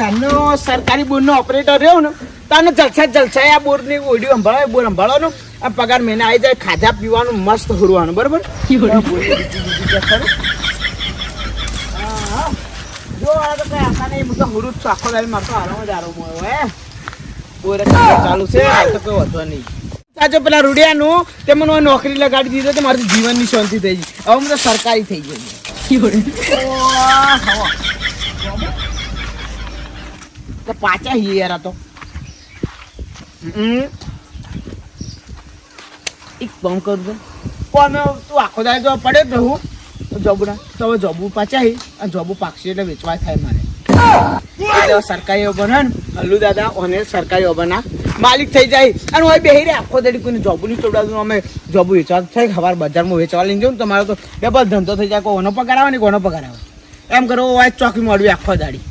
જાનનો સરકારી બોર્ડનો ઓપરેટર રહ્યો ને તને જલસા જલસા આ બોર્ડની ઓડિયો સંભાળો બોર સંભાળવાનું આ પગાર મહિને આવી જાય ખાધા પીવાનું મસ્ત હુરવાનું બરોબર? જે આ તો કઈ આશા નહીં હું તો હુરું જ છું આખો દાડી મારતો આરામ જ આરામ હોય હે. બોર ચાલુ છે આ તો કોઈ વધો નહીં. સાચો પેલા રૂડિયાનું તે મને નોકરી લગાડી દીધો તો મારું જીવનની શાંતિ થઈ ગઈ. હવે સરકારી થઈ ગઈ. તો પાછા હી યાર તો. એક કામ કરું તો કોણ તું આખો દાડે જો પડે જ રહું. તો જોબુ ના તો હવે જોબુ હી અને જોબુ પાકશે એટલે વેચવા થાય મારે. સરકારી ઓબન હલ્લુ દાદા, ઓને સરકારી ઓબના માલિક થઈ જાય. અને હવે બેહી રે આખો દાડી કોઈને જોબુ નહીં ચોડાતું અમે જોબુ વેચવા થાય ખબર બજારમાં વેચવા લઈને જાઉં ને તમારો તો ડબલ ધંધો થઈ જાય. કોનો પગાર આવે ને કોનો પગાર આવે. એમ કરો વાય ચોકી મળવી આખો દાડી.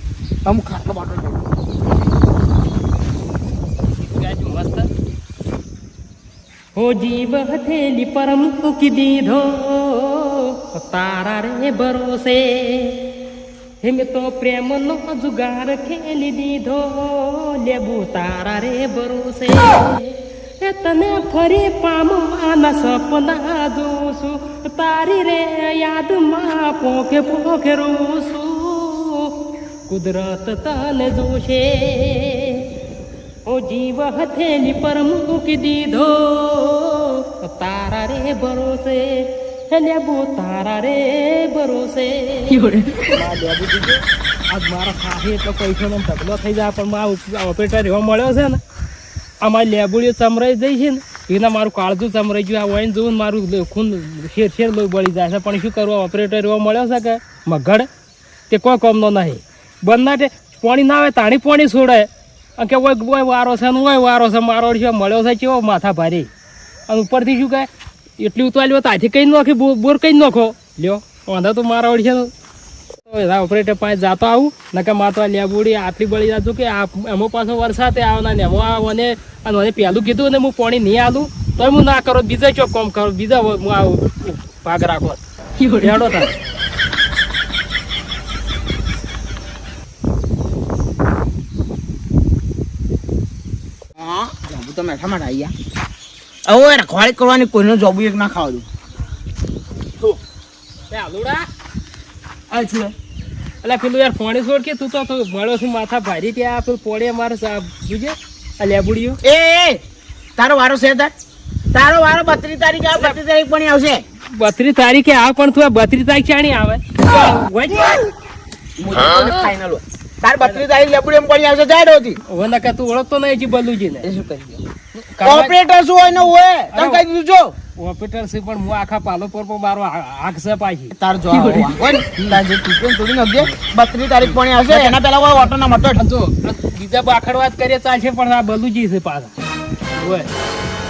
અમુક ખાટલો બાટલો જોઉં. હો જીવ હથેલી પરમ મૂકી દીધો તારા રે ભરોસે હેમ તો પ્રેમનો જુગાર ખેલી દીધો લેબુ તારા રે ભરોસે એ તને ફરી પામવાના સપના જોઉં છું તારી રે યાદમાં પોકે પોકે રોઉં છું કુદરત તને જોશે ઓ જીવ હથેલી પર મૂકી દીધો તારા રે ભરોસે લેબુ તારા રે ભરોસે. આજ મારા ખાહી એટલો પૈસાનો ઢગલો થઈ જાય પણ મારા ઓપરેટર એવો મળ્યો છે ને આ મારી લેબુડીઓ ચમરાઈ જઈ છે ને એના મારું કાળજું ચમરાઈ ગયું આ વાઈન જોવું મારું ખૂન શેર શેર લોહી બળી જાય છે. પણ શું કરવું ઓપરેટર એવો મળ્યો છે કે મગડ તે કોઈ કોમનો નહીં. બંને પાણી ના આવે તાણી પાણી છોડે. કે ઓય વારો છે ને ઓય વારો છે મારો મળ્યો છે કેવો માથા ભારે. અને ઉપરથી શું કહે? એટલી ઉતાર્યો તાથી કઈ નાખી બોર કઈ નાખો? લ્યો, વાંધો તો મારા ઓળખે તો. એના ઓપરેટર પાસે જાતો આવું નકે મારતો આ લેબુડી આટલી બળી જાતું કે આ એમો પાછો વરસાદ આવના ને એમાં મને અને મને પહેલું કીધું ને હું પાણી નહીં આલું તો હું ના કરો, બીજા ચોક કોમ કરો, બીજા હું આવું, ભાગ રાખો. હેડો તાર તમે જોબુ તો મેઠા માટે આવી ગયા. હવે રખવાડી કરવાની કોઈનો જોબ એક ના ખાવા દઉં. આ એટલે પેલું યાર છોડ કે તું તો છું માથા ભારી ત્યાં પેલું પોળે મારે જોજે આ લેબુડીઓ. એ એ, તારો વારો છે તાર. તારો વારો બત્રીસ તારીખે આવે બત્રીસ તારીખ પણ આવશે. બત્રીસ તારીખે આ પણ તું બત્રીસ તારીખ ચાણી આવે? ફાઇનલ હોય. તાર બત્રી તારીખ લેબુડી એમ પણ આવશે? જાડો હતી હવે નકા તું ઓળખતો નહીં હજી બલુજી ને શું કરી ઓપરેટર શું હોય ને હોય? તમે કહી દીધું જો. ઓપરેટર છે પણ હું આખા પાલો પર પણ મારો આ- આંખ તાર જો હોય ને તાર જે તૂટ્યું ને નાખજે બત્રીસ તારીખ પણ આવશે? એના પહેલા કોઈ ઓટો ના મટો જો બીજા બાખડવાત કરીએ ચાલશે પણ આ બલુજી છે પાછા. ઓય.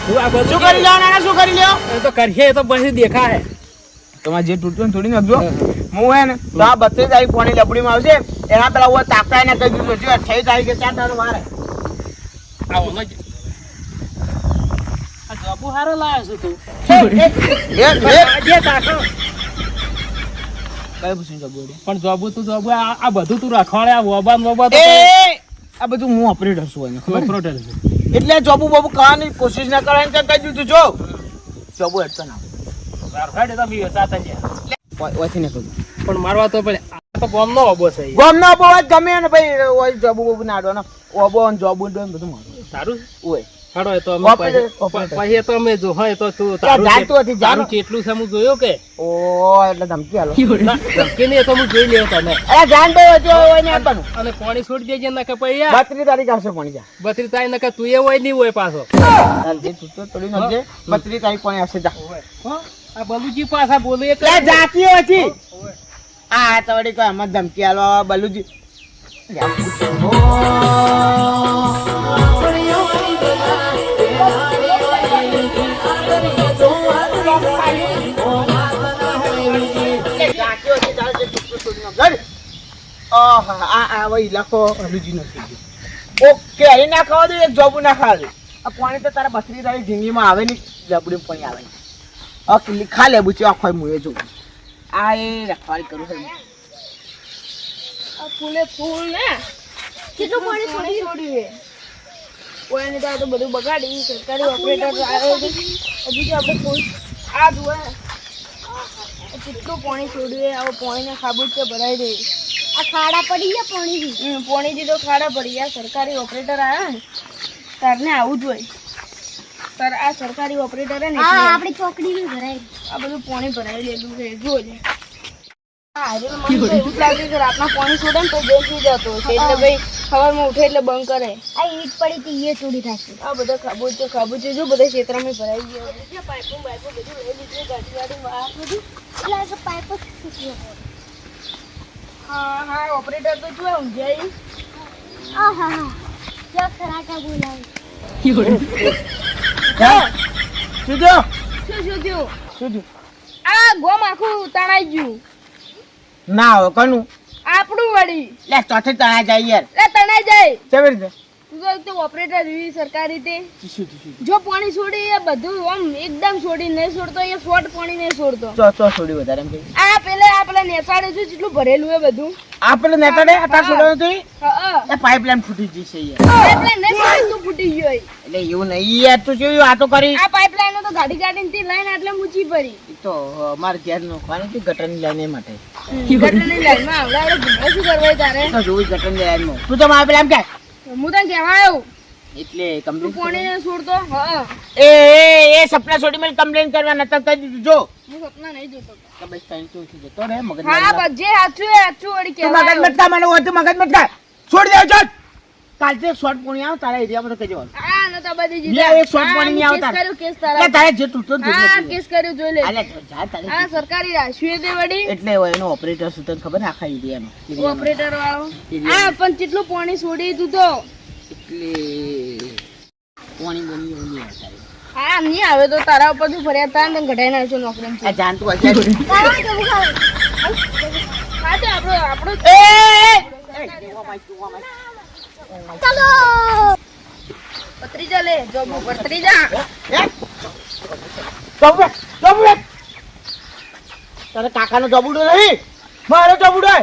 હું આ બધું શું કરી લ્યો નાના શું કરી લ્યો? એ તો કરશે એ તો પછી દેખાય તમારે જે તૂટ્યું ને તોડી નાખજો. હું હે ને તો આ બત્રીસ તારીખ પોણી લપડીમાં આવશે. એના પેલા હું તાકતા એને કહી દીધું. જો અઠ્યાવીસ તારીખે ચાર તારું મારે જબુ હારો લાવ્યો છું તું. કઈ પૂછ્યું જબુ પણ જબુ તું જબુ આ બધું તું રખવાડે આ વોબા વોબા આ બધું હું ઓપરેટર છું એને ઓપરેટર એટલે જોબુ બોબુ કરવાની કોશિશ ના કરવાની તો કહી દીધું જો. જોબુ હેડતો ના. પણ મારવા તો પડે આ તો બોમ નો ઓબો છે ગોમ ના બહુ જ ગમે ને ભાઈ ઓય જોબુ બોબુ ના આડવાનો ઓબો ને જોબુ ને બધું મારું. તારું ઓય. હાડો તો અમે પછી- ઓપરેટર. પછી એ તો અમે જો હોય તો તું તારું જાતું હતી, જાનું. તારું છે હું જોયો કે? ઓ એટલે ધમકી હાલો ધમકી નહીં તો હું જોઈ લેવો તને. અરે જાન ભાઈ હોય હોય ને આપવાનું. અને પાણી છોડી દેજે નકે પછી યાર. તારીખ આવશે પાણી જા. બત્રી તારીખ નકે તું એ હોય નહીં હોય પાછો. બત્રી તારીખ પાણી આવશે જા. હો? આ બલુજી પાછા બોલે એટલે જાતી હતી આ તો વળી કોઈ આમાં ધમકી આલો બલુજી. ઓકે અહીં ના ખાવા દે એક જોબુ ના ખાવા દે. આ પાણી તો તારા બસરી તારી જિંદગીમાં આવે નહીં. જબડી પાણી આવે આ કિલ્લી ખા બુચી છે આખો મુએ જો આ એ રખવાળી કરું છે આ ફૂલે ફૂલ ને. કેટલું પાણી છોડી છોડ્યું? હે છે કોઈને તો તો બધું બગાડી સરકારી ઓપરેટર આવ્યો છે. હજી તો આપણે ફૂલ આ જુએ કેટલું પાણી છોડ્યું છે આવો પાણીને ખાબુચિયા ભરાઈ દે. આ ખાડા પડી ગયા પાણીથી. પાણીથી તો ખાડા પડી ગયા. સરકારી ઓપરેટર આવ્યા ને. તારને આવું જ હોય. તાર આ સરકારી ઓપરેટર હે ને હા આપણી ચોકડી બી ભરાઈ. આ બધું પાણી ભરાઈ લેલું છે જો લે હા, મને એવું જ લાગે કે રાતના પાણી છોડે ને તો બેસી જતો હશે. એટલે ભાઈ સવારમાં ઉઠે એટલે બંધ કરે. આ ઈટ પડી હતી એ ચોરી થશે આ બધા ખાબોચે ખાબોચે જો બધા ક્ષેત્રમાં ભરાઈ ગયો છે પાઇપો બાઇપો બધું લઈ લીધું ગાડી ગાડી બહાર બધું. એટલે આ પાઇપ હા હા ઓપરેટર તો જો ઊંઝાઈ આ હા હા જ્યાં ખરાટા બોલાવે. શું થયું? શું શું થયું? શું થયું? આ ગોમ આખું તણાઈ ગયું. ના હોય કનું? આપણું વળી. લે ચોથે તણાઈ જાય યાર. લે તણાઈ જાય. કેવી રીતે? તું તો ઓપરેટર એવી સરકારી તે જો પાણી છોડી એ બધું આમ એકદમ છોડી નહીં છોડતો એ શોર્ટ પાણી નહીં છોડતો. ચો ચો છોડી વધારે એમ. આ પેલે આપણે નેસાડે છે જેટલું ભરેલું એ બધું? આ પેલો નેતા ને છોડ્યો હા. એ પાઇપલાઇન ફૂટી જશે છે પાઇપલાઇન નહીં તું ફૂટી ગયો એટલે એવું નહીં યાર તું આ તો કરી. આ પાઇપલાઇન તો ગાડી ગાડીને થી લાઈન આટલે ઊંચી પડી તો અમારે ઘેર નોખવાની હતી ગટરની લાઈન માટે. ગટરની લાઈનમાં આવડે આવડે શું કરવા તારે? તો જોવી લાઈનમાં. તું તો મારે પેલા એમ કે હું તને કહેવા આવ્યો એટલે પાણી નહીં છોડતો? હા. એ એ એ સપના છોડી મેં કમ્પ્લેન કરવા નતા કરી દીધું જો. હું સપના નહીં જોતો. તો બસ ટાઈમ તો જતો રે મગજ હા બસ જે સાચું એ સાચું વળી તું મગજ મત કા મને હોય મગજ મત કા છોડી દેવ ચાલ કાલથી એક શોર્ટ પોણી આવ તારા એરિયામાં કહેજો હા ન તો બધી લે, એક શોર્ટ પોણી નહીં આવતા. કેસ કર્યો કેસ તારા તારે જે તૂટતો હા કેસ કર્યો જોઈ લે અલે જા તારે હા સરકારી રાશિએ દે વડી એટલે એનો ઓપરેટર શું તને ખબર ને આખા એરિયાનો ઓપરેટર વાળો હા પણ કેટલું પોણી છોડી તું તો એટલે પોણી બની ઓલી તારે. હા નહીં આવે તો તારા ઉપરથી ફરિયાદ થાય ને ઘટાઈ નાખજો નોકરી આ જાન તું ખાવે હા તો આપણો આપણો એ, ચાલો પત્રીજા લે જો પત્રીજા એ, જબુ રે, જબુ તારે કાકાનો જબુડો નહીં? મારો જબુડો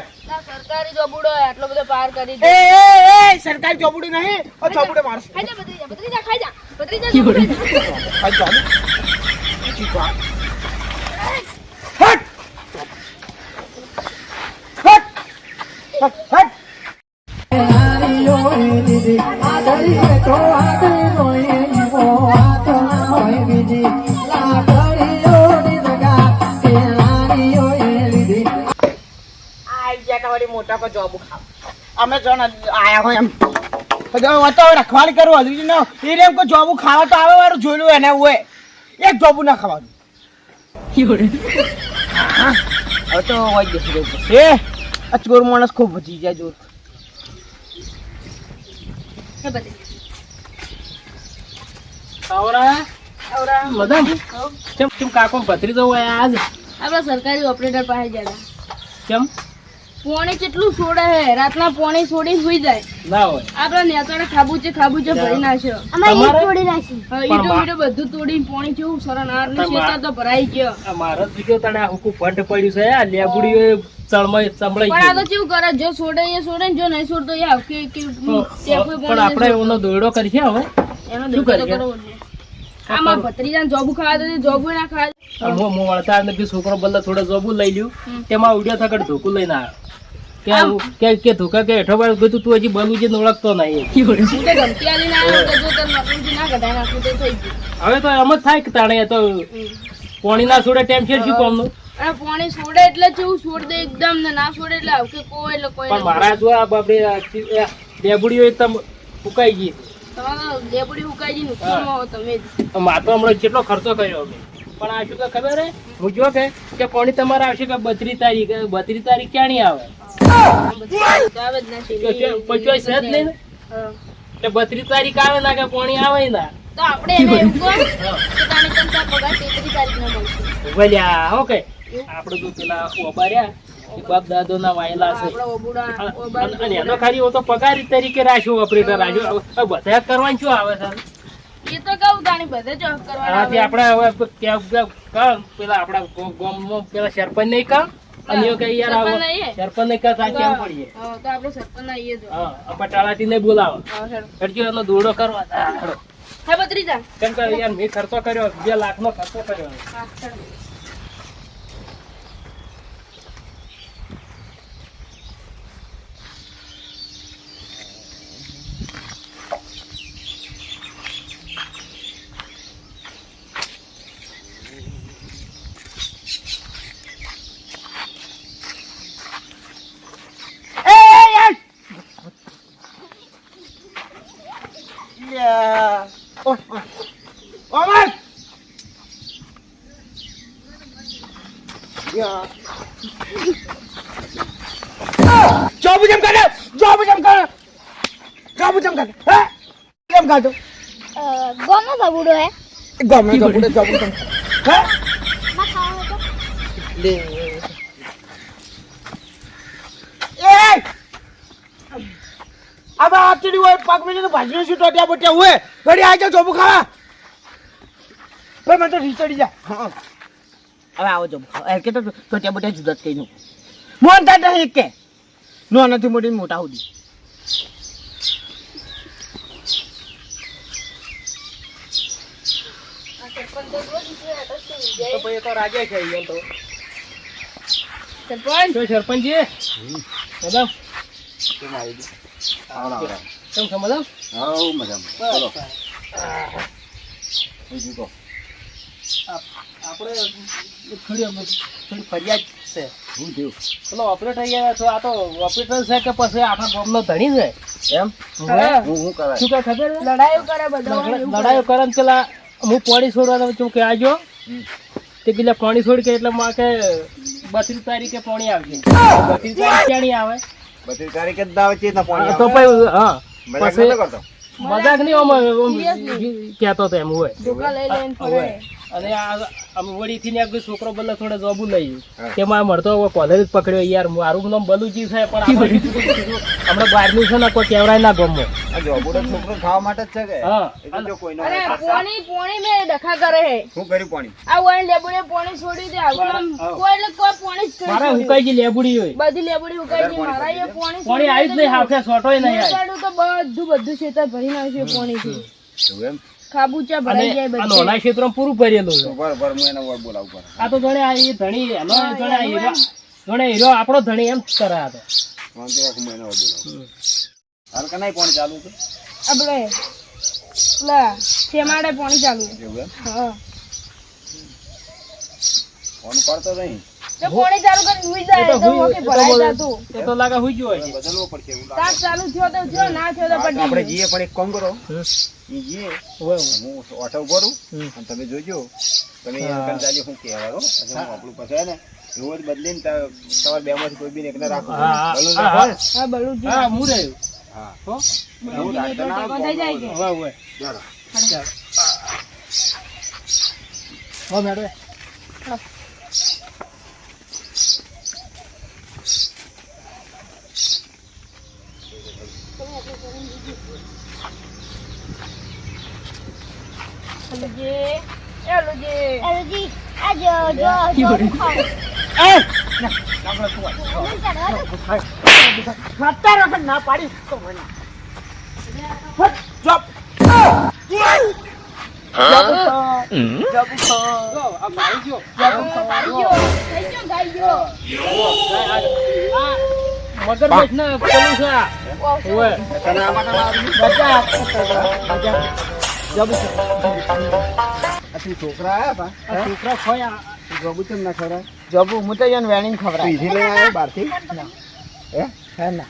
સરકારી જોબુડો આટલો બધો પાર કરી દે. એ એ સરકારી જબુડો નહીં. ઓ જબુડો મારશે. ખાઈ જા પત્રીજા પત્રીજા ખાઈ જા. પત્રીજા જોબુડો ખાઈ જા. હટ હટ! હટ! હટ! તા મોટા કો જોબ ખાવ અમે જો આયા હોય એમ. જો વતો રખવાડી કરું ન. એ રેમ કો જોબ ખાવા તો આવે વાળું જોયેલું એને હોય એક જોબ ના ખાવાનું. હવે તો હોય બેસી આ ચોર માણસ ખૂબ વધી જાય જોર. હે પત્રીજા. આવરા આવરા. મદન કેમ કેમ કાકો ભત્રીજો હોય આજ આપણા સરકારી ઓપરેટર પાસે ગયા કેમ પોણી કેટલું છોડે હે? રાતના પોણી છોડી સુઈ જાય. ના હોય. આપડા નેતાને ખાબુચે ખાબુચે ભરી નાખ્યો. અમે ઈટ તોડી નાખી. ઈટો મા- બધું તોડી પોણી કેવું સરળ આર ને શેતા તો ભરાઈ ગયો. મારો દીકરો તને આ હુકુ ફંડ પડ્યું છે આ લેબુડીઓ સંભળાઈ ચંબળાઈ પણ આ તો ગયું. કેવું કરે? જો છોડે એ છોડે ને જો નહીં છોડતો એ આવકે કે પણ આપણે એનો દોયડો કરીએ હવે. એનો કરીએ? કરવો છે. આમાં ભત્રીજાને જોબુ ખાવા દે જોબુ ના ખાવા હું હું વળતા ને બી છોકરો બદલે થોડો જોબુ લઈ લ્યું. તેમાં ઉડ્યો થકડ ધોકું લઈને આવ્યો. કે કે કે ધોકા કે હેઠો બાર તું હજી બલું છે ઓળખતો નહીં. જો હવે તો એમ જ થાય કે તાણે તો પોણી ના છોડે ટેમ છે શું કોમનું? પોણી છોડે એટલે જેવું છોડ દે એકદમ ને ના છોડે એટલે આવકે કોઈ એટલે કોઈ પણ મારા જો આ બાપડે લેબુડીઓ એકદમ ફૂકાઈ ગઈ. ઉકાઈ જઈને તમે. માતો હમણાં કેટલો ખર્ચો કર્યો અમે. પણ આ શું ખબર હે? હું જો કે પોણી તમારે આવશે કે બત્રીસ તારીખ બત્રીસ તારીખ ક્યાં આવે? બત્રીસ તારીખ આવે ના કે પોણી આવે ના તો તો પેલા ઓબા રહ્યા બાપ તો પગારી તરીકે રાખ્યો ઓપરેટર રાખ્યો બધા કરવાનું શું આવે છે એ તો હવે પેલા આપણા ગામમાં પેલા સરપંચ નહીં કામ અને કે યાર આવો. સરપંચ ને કહેતા કેમ પડીએ? હા, તો આપણે સરપંચ આઈએ જો. હા આ પટાળાથી ને બોલાવો. હટજો એનો દોડો કરવા હા બત્રીજા કેમ કે યાર મેં ખર્ચો કર્યો બે લાખ નો ખર્ચો કર્યો. હા, હેડો. એ યાર યા ઓ ઓ ઓમર યા જોબ જેમ કરે જોબ જેમ કરે જોબ જેમ કરે હે કેમ કાઢો ગોનો સબુડો હે ગમે તો પૂરે જોબ જેમ હે માં ખાવાનો તો લે એ આપણે હોય પાક મિલી ભાજી શું ટોટ્યા બોટ્યા હોય. ઘડી આજે ચોબુ ખાવા. ભાઈ મને તો રીચડી જા. હવે આવો ચોબુ ખાવા. કે તો ટોટ્યા બોટ્યા જુદા જ કઈ નું મોન તા નહીં કે. નો નથી મોટી મોટા સુધી. તો રાજા છે એમ સરપંચ? સરપંચજી. મેડમ કેમ આવી છો મતલબ હાઉ મજામાં. ચલો બીજું કહો આપણે થોડી થોડી ફરિયાદ છે. શું થયું? પેલો ઓપરેટર અહીંયા તો આ તો ઓપરેટર છે કે પછી આખા ગામનો ધણી છે? એમ? હા. હું. હું? કરાય શું કઈ ખબર લડાઈઓ કરે બધા લડાઈઓ કરે. ને પેલા હું પાણી છોડવાનો છું કે આજો. તે પેલા પાણી છોડ કે એટલે માં કે બત્રીસ તારીખે પાણી આવશે. બત્રીસ તારીખ ક્યાં આવે? બધી તારીખે જ દાવે છે ના તો. પછી હા મજાક પછી- મજાક નહીં આમ કહેતો તો એમ હોય ધોકા લઈ લઈને ફરે. અને આ અમે વડીથી ને એક છોકરો બલ્લે થોડે જોબુ લઈ. તેમાં મળતો કોલેજ જ પકડ્યો યાર. મારું નામ બલુજી છે પણ આપણે કીધું કીધું. હમણાં બહારનું છે ને કોઈ કેવરાય ના ગમો. છોકરો ખાવા માટે જ છે કે? હા. જો કોઈનો પોણી પોણી મેં ડખા કરે હે. શું કર્યું પાણી? આ વાઈન લેબુડે પોણી છોડી દે. આવું કોઈ એટલે કોઈ પોણી જ કરી હુકાઈ ગઈ લેબુડી હોય. બધી લેબુડી ઉકાઈ ગઈ. મારા એ પોણી પાણી આવી જ નહીં હાથે સોટોય નહીં આવી. તો બધું બધું ખેતર ભરી નાખ્યું પોણીથી. એવું એમ? ખાબુચા ભરાઈ જાય આ બધે. ક્ષેત્રમાં પૂરું ભરેલું છે. રહો, હું એને વળ બોલાવું પડે આ તો જોડે આ એ ધણી એનો જોડે હીરો જોડે હીરો આપણો ધણી એમ કરા આ તો વાંધો રાખ, હું એને વળ બોલાવું હાલ કે નહીં પાણી ચાલુ છે? આપણે પેલા શેમાડે પાણી ચાલુ એવું હા. ફોન કરતો નહીં? તો પોણી ચાલુ કરી ઉઈ જાય તો તો ઓકે ભરાઈ જતું. એ તો લાગે હુઈ ગયો હશે બદલવો પડશે એવું લાગે. ચાલુ થયો તો થયો ના થયો તો આપણે પડી પણ એક કામ કરો. ઈ. હું ઓટો ઊભો રહું અને તમે જોજો. તમે હા. એમ જાજો હું? આપણું પછી ને? રોજ બદલીને તમારે બે માંથી કોઈ બી એકને રાખો. હા, હા, રાખો. હા. બલું હા હું રહ્યું. હા. હો? એવું રાખતા ના થઈ જાય કે. હોય, હોય. ચાલો. હો. મેડમ. ના પાડી ગયો ગયો થઈ ગયો ગાઈ ગયો આ મગરમચ્છ ને પેલું છે આ. આ? બધા બધા જોબ આ તું છોકરા આયા પા આ છોકરા ખોય આ. જોબુ કેમ ના ખવડાય? જોબ હું તો એને તું ખવડાવી ઈથી લઈને આવ્યો બહારથી? હે? હે ના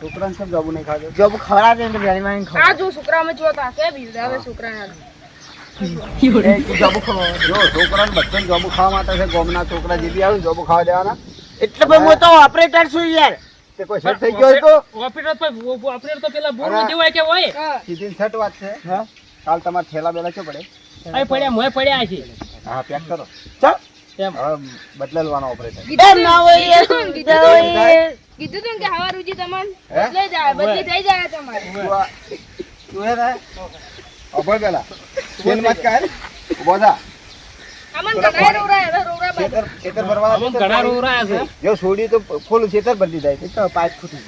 છોકરાને કેમ જોબુ નહીં ખાધો? જોબ ખવડાવે એટલે વેણી વેણીને આ ખવડાવે જો છોકરામાં ચોતા કે બીજા હવે છોકરા જોબ ખવડાવે જો છોકરાને બધાને જોબુ ખાવા માટે છે ગોમના છોકરા જે બી આવે જોબુ ખાવા દેવાના એટલે ભાઈ હું તો ઓપરેટર છું યાર. તે કોઈ સેટ થઈ ગયો તો? ઓપરેટર તો ઓપરેટર તો પેલા બોર અરે. કે હોય? સીધી સેટ વાત છે. હા. કાલ તમારે થેલા બેલા શું પડે? અહીં પડ્યા મોય પડ્યા છે. હા પેક કરો. ચાલ એમ. બદલવાનો બદલેલવાનો ઓપરેટર એમ ના હોય યાર. કીધું ને, કીધું તું કે હવા રૂજી તમારે? હે? જાય બદલી થઈ જાય તમારે. તું હે ને? અભય પેલા તેલમાં જ કાઢ જો છોડી તો ફૂલ ખેતર બદલી જાય તો ફૂટી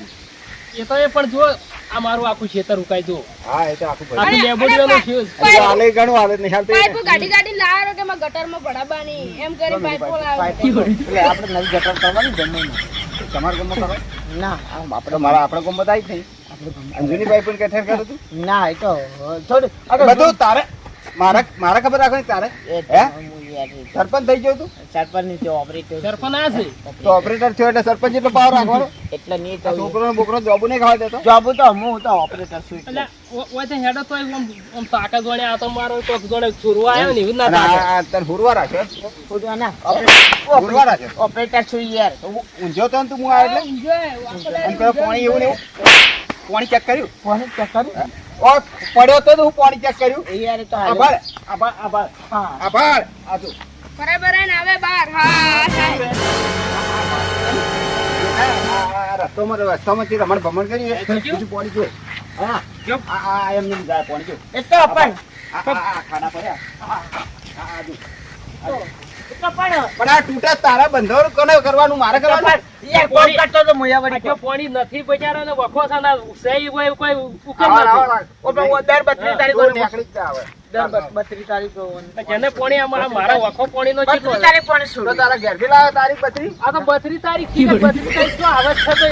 એ તો એ પણ જો આ મારું આખું ખેતર ઉકાઈ જો હા એ તો આખું આખી લેબોડીઓનો અને છે. હજી હાલે ઘણું હાલે નહીં પાઇપો ગાડી ગાડી લાવો કે માં ગટરમાં ભડાબાની? એમ કરી પાઇપો લાવે. એટલે આપણે નવી ગટર કરવાની જમીન. તમારા ગામમાં કરો. ના. આમ આપણે મારા આપણે ગામમાં થાય જ નહીં? અંજુની ભાઈ પણ કઠેર કરે તું ના એ તો છોડ બધું તારે મારા મારા ખબર રાખો તારે? હે? સરપંચ થઈ ગયો તું? સરપંચની જે ઓપરેટર સરપંચ આ છે? તો ઓપરેટર થયો એટલે સરપંચ એટલો પાવર રાખવાનો? એટલે નહીં આ છોકરો બોકરો જોબુ નહીં ખાવા દેતો? જોબ તો હું તો ઓપરેટર છું એટલે. ઓય તો હેડો તોય આમ આમ તાકાત આ તો મારો જોડે ચોરવા આવ્યો ને એવી ના અને આ- આ હુરવા રાખ્યો ખોટું ના હુરવા રાખ્યો ઓપરેટર છું યાર. તો ઊંઝો તો ને તું હું એટલે? ઊંઝો પાણી એવું ને પાણી ચેક કર્યું? કોણ ચેક કર્યું? ઓ પડ્યો તો હું પાણી ચેક કર્યું. એ યાર તો આભાર આભાર આભાર. હા. આભાર. આ બરાબર હે આવે બાર. હા. આ- આ રસ્તોમાં રસ્તામાંથી રમણ ભમણ કરી? બીજું પાણી જો. હા. જો. આ એમ એમને જાય પાણી જો. એ તો પણ આ આ- આ ખાડા પડ્યા આ- આ- આ જો. એ તો. પણ પણ આ તૂટા તારા બંધારણ કોને કરવાનું? મારે કરવાનું? યાર કોણ કરતો તો મુયા વળી જો પાણી નથી બચારો ને વખો થાય ને સહી કોઈ કોઈ ઉકેલ આવા, આવા, નથી ઓ પણ દર તારીખ નીકળી જ. દર બત્રીસ- બત્રીસ તારીખ જેને પાણી મારા વખો પાણીનો કેટલો તારીખ પણ તો છોડ્યું. તારા ઘેરથી લાવે તારીખ બત્રીસ? આ તો બત્રીસ તારીખથી બત્રીસ તારીખ તો આવે છે તો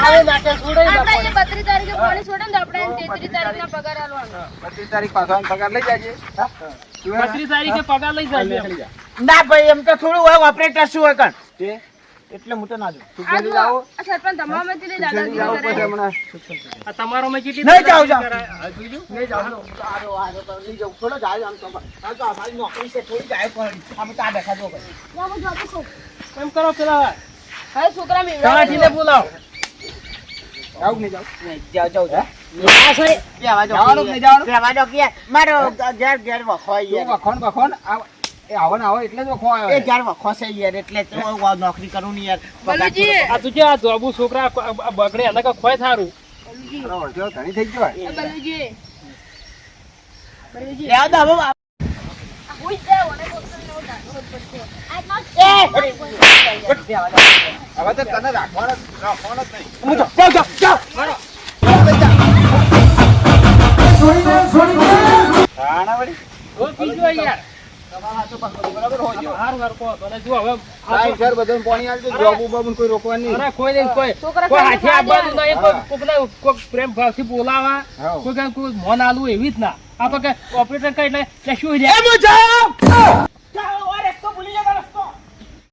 આવે નાખે છોડે આપણે બત્રીસ તારીખે પાણી છોડે ને આપણે એને તેત્રીસ તારીખના પગાર આલવાનો. બત્રીસ તારીખ પાછો પગાર લઈ જાજે. હા? તું હે ને? બત્રીસ તારીખે પગાર લઈ જાય ના ભાઈ એમ તો થોડું હોય ઓપરેટર શું હોય કણ એટલે હું તો ના જોઉં તું જાઓ? આ સરપંચ દાદાગીરી કરે. તમારો મેં કેટલી નહીં જાઉં, જાઉં. નહીં હાલો. હાલો, હાલો, તો લઈ જાઉં. થોડો જાય આમ તો આ તો અમારી નોકરી છે થોડી જાય પણ અમે તો બેઠા જો ભાઈ. એમ કરો પેલા હવે છોકરા મેળવે. કાઠીને બોલાવો જાઉં નહીં જાઉં? નહીં, જાઉં, જાઉં, જાઉં. આ છે, બેહવા દો જવાનું કે નહીં જવાનું? બેહવા દો કે મારો ઘેર ઘેર વખો તું યાર વખોણ વખોણ આ- એ આવો આવો એટલે જ વખો આવ્યો એ છે. ઘેર વખો છે યાર એટલે તો હું નોકરી કરું ને યાર બલુજી, આ તું જે આ જોબુ છોકરા બગડે એને ખોય થારું થઈ ગયો હોય. આ બલુજી. બલુજી. લેવા દો હવે તો તને રાખવાનો રાખવાનો જ નહીં. હું જાઉં, જાઉં, જાઉં, જાઉં. રાણા વળી. રોકી જો યાર તમારા હાથો પાછો બરાબર હોજો. હારું હારું કહો તો. અને જો હવે આ સાહેબ, સર, બધાને પાણી આપજો. જોબુ બોબુને કોઈ રોકવાનું નહીં. અરે કોઈ નહીં કોઈ છોકરા કોઈ ખાઈને હાથે આપવાનું ખાઈ નહીં કોઈ કોકને કોક પ્રેમ ભાવથી બોલાવા કોઈ કોઈ મોન આલુ એવી જ ના આ તો કે ઓપરેટર કઈ એટલે શું જાઉં.